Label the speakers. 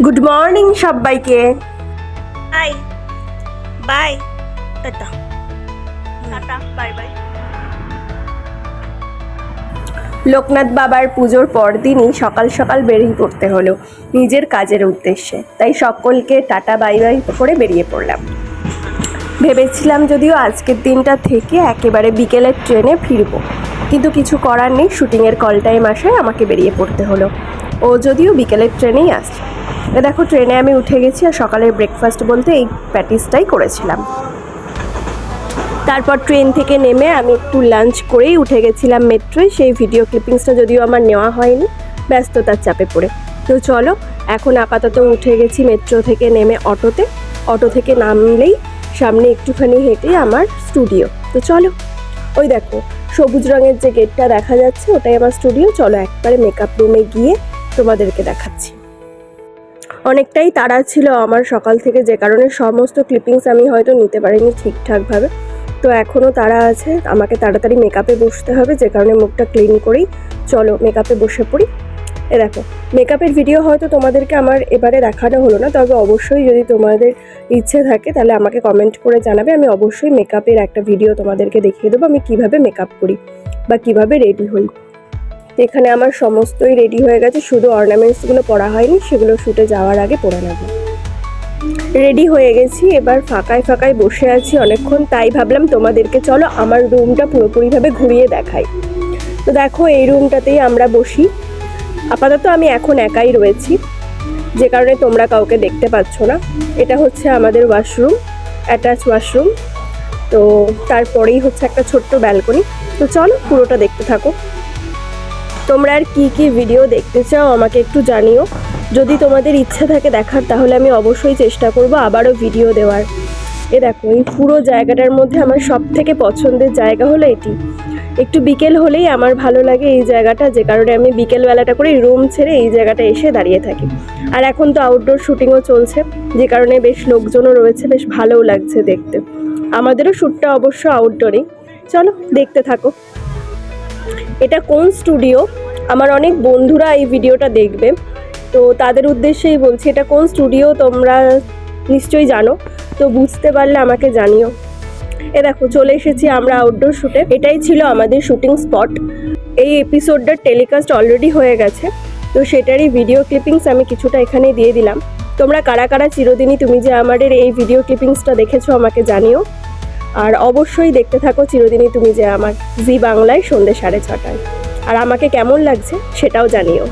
Speaker 1: Good morning সবাইকে
Speaker 2: bye bye ta ta bye bye
Speaker 1: Loknath বাবার পুজোর পরদিনই সকাল সকাল বেরিয়ে পড়তে হলো নিজের কাজের উদ্দেশ্যে। তাই সকলকে টাটা বাই বাই করে বেরিয়ে পড়লাম। ভেবেছিলাম যদিও আজকের দিনটা থেকে একেবারে বিকেলের ট্রেনে ফিরবো কিন্তু কিছু করার নেই শুটিংয়ের কল টাইম আসায় আমাকে বেরিয়ে পড়তে হলো। ও যদিও বিকেলের ট্রেনেই আসছে। দেখো, ট্রেনে আমি উঠে গেছি আর সকালের ব্রেকফাস্ট বলতে এই প্যাটিসটাই করেছিলাম। তারপর ট্রেন থেকে নেমে আমি একটু লাঞ্চ করেই উঠে গেছিলাম মেট্রোয়। সেই ভিডিও ক্লিপিংসটা যদিও আমার নেওয়া হয়নি, ব্যস্ততার চাপে পড়ে। তো চলো, এখন আপাতত উঠে গেছি মেট্রো থেকে নেমে অটোতে। অটো থেকে নামলেই সামনে একটুখানি হেঁটে আমার স্টুডিও তো চলো, ওই দেখো, সবুজ রঙের যে গেটটা দেখা যাচ্ছে, ওটাই আমার স্টুডিও চলো একবারে মেকআপ রুমে গিয়ে তোমাদেরকে দেখাচ্ছি। অনেকটাই তাড়া ছিল আমার সকাল থেকে, যে কারণে সমস্ত ক্লিপিংস আমি হয়তো নিতে পারিনি ঠিকঠাকভাবে। তো এখনও তারা আছে, আমাকে তাড়াতাড়ি মেকআপে বসতে হবে, যে কারণে মুখটা ক্লিন করেই চলো মেকআপে বসে পড়ি। এ দেখো মেকআপের ভিডিও হয়তো তোমাদেরকে আমার এবারে দেখানো হলো না, তবে অবশ্যই যদি তোমাদের ইচ্ছে থাকে, তাহলে আমাকে কমেন্ট করে জানাবে। আমি অবশ্যই মেকআপের একটা ভিডিও তোমাদেরকে দেখিয়ে দেবো, আমি কীভাবে মেকআপ করি বা কীভাবে রেডি হই। এখানে আমার সমস্তই রেডি হয়ে গেছে। শুধু অর্নামেন্টসগুলো পরা হয়নি, সেগুলো শুটে যাওয়ার আগে পরে নেব। রেডি হয়ে গেছি, এবার ফাঁকায় ফাঁকায় বসে আছি অনেকক্ষণ, তাই ভাবলাম তোমাদেরকে চলো আমার রুমটা পুরোপুরিভাবে ঘুরিয়ে দেখাই। তো দেখো, এই রুমটাতেই আমরা বসি। আপাতত আমি এখন একাই রয়েছি। যে কারণে তোমরা কাউকে দেখতে পাচ্ছ না। এটা হচ্ছে আমাদের ওয়াশরুম অ্যাটাচ ওয়াশরুম তো তারপরেই হচ্ছে একটা ছোট্ট ব্যালকনি তো চলো পুরোটা দেখতে থাকো। তোমরা আর কী কী ভিডিও দেখতে চাও আমাকে একটু জানিও। যদি তোমাদের ইচ্ছা থাকে দেখার, তাহলে আমি অবশ্যই চেষ্টা করব আবারও ভিডিও দেওয়ার। এ দেখো, এই পুরো জায়গাটার মধ্যে আমার সব থেকে পছন্দের জায়গা হলো এটি। একটু বিকেল হলেই আমার ভালো লাগে এই জায়গাটা, যে কারণে আমি বিকেলবেলাটা করে রুম ছেড়ে এই জায়গাটা এসে দাঁড়িয়ে থাকি। আর এখন তো আউটডোর শুটিংও চলছে, যে কারণে বেশ লোকজনও রয়েছে, বেশ ভালোও লাগছে দেখতে। আমাদেরও শ্যুটটা অবশ্য আউটডোরেই চলো, দেখতে থাকো। এটা কোন স্টুডিও? আমার অনেক বন্ধুরা এই ভিডিওটা দেখবে। তো তাদের উদ্দেশ্যেই বলছি, এটা কোন স্টুডিও তোমরা নিশ্চয়ই জানো, তো বুঝতে পারলে আমাকে জানিও। এ দেখো, চলে এসেছি আমরা আউটডোর শ্যুটে এটাই ছিল আমাদের শুটিং স্পট এই এপিসোডটার টেলিকাস্ট অলরেডি হয়ে গেছে। তো সেটারই ভিডিও ক্লিপিংস আমি কিছুটা এখানে দিয়ে দিলাম। তোমরা কারা কারা চিরদিনই তুমি যে আমাদের এই ভিডিও ক্লিপিংসটা দেখেছ, আমাকে জানিও। আর অবশ্যই দেখতে থাকো চিরদিনই তুমি যে আমার জি বাংলায় সন্ধ্যে সাড়ে ছটায়। আর আমাকে কেমন লাগছে সেটাও জানিও।